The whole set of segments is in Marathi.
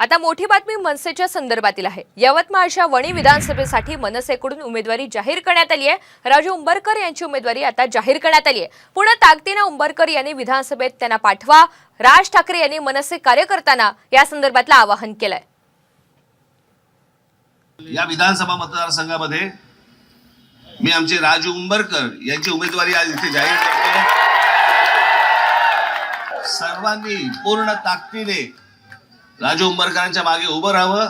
आता मोठी बातमी मनसेच्या संदर्भातील आहे. यवतमाळच्या वणी विधानसभेसाठी मनसेकडून उमेदवारी जाहीर करण्यात आली आहे. राजू उंबरकर यांची उमेदवारी आता जाहीर करण्यात आली आहे. पुन्हा ताकदीनं उंबरकर यांनी विधानसभेत त्यांना पाठवा. राज ठाकरे यांनी मनसे कार्यकर्त्यांना या संदर्भातलं आवाहन केलंय. या विधानसभा मतदारसंघामध्ये मी आमचे राजू उंबरकर यांची उमेदवारी आज इथे जाहीर करतो सर्वांनी पूर्ण ताकदीने राजू उंबरकरांच्या मागे उभं राहावं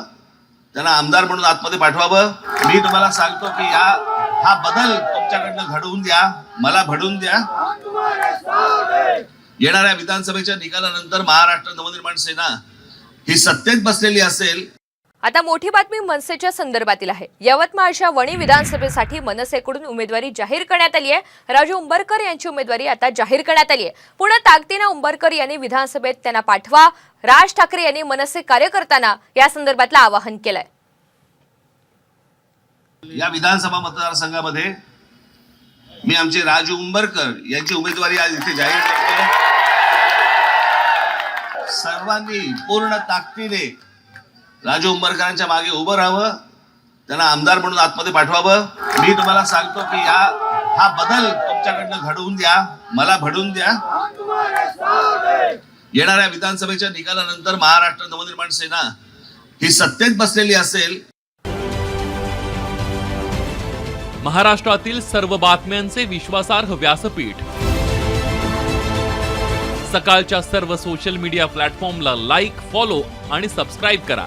त्यांना आमदार म्हणून आतमध्ये पाठवावं. मी तुम्हाला सांगतो की या हा बदल तुमच्याकडनं घडवून द्या मला घडवून द्या. येणाऱ्या विधानसभेच्या निकालानंतर महाराष्ट्र नवनिर्माण सेना ही सत्तेत बसलेली असेल आता मोठी बातमी मनसेच्या संदर्भातील आहे. यवतमाळच्या वणी विधानसभेसाठी मनसेकडून उमेदवारी जाहीर करण्यात आली आहे. राजू उंबरकर यांची उमेदवारी आता जाहीर करण्यात आली आहे. पुन्हा ताकदीनं उंबरकर यांनी विधानसभेत त्यांना पाठवा. राज ठाकरे यांनी मनसे कार्यकर्त्यांना या संदर्भातलं आवाहन केलंय. या विधानसभा मतदारसंघामध्ये मी आमचे राजू उंबरकर यांची उमेदवारी आज इथे जाहीर करतो सर्वांनी पूर्ण ताकदीने राजू उंबरकरांच्या मागे उभं राहावं त्यांना आमदार म्हणून आतमध्ये पाठवावं. मी तुम्हाला सांगतो की या हा बदल तुमच्याकडनं घडवून द्या मला घडवून द्या. येणाऱ्या विधानसभेच्या निकालानंतर महाराष्ट्र नवनिर्माण सेना ही सत्तेत बसलेली असेल. महाराष्ट्रातील सर्व बातम्यांचे विश्वासार्ह व्यासपीठ. सकाळच्या सर्व सोशल मीडिया प्लॅटफॉर्मला लाईक फॉलो आणि सबस्क्राईब करा.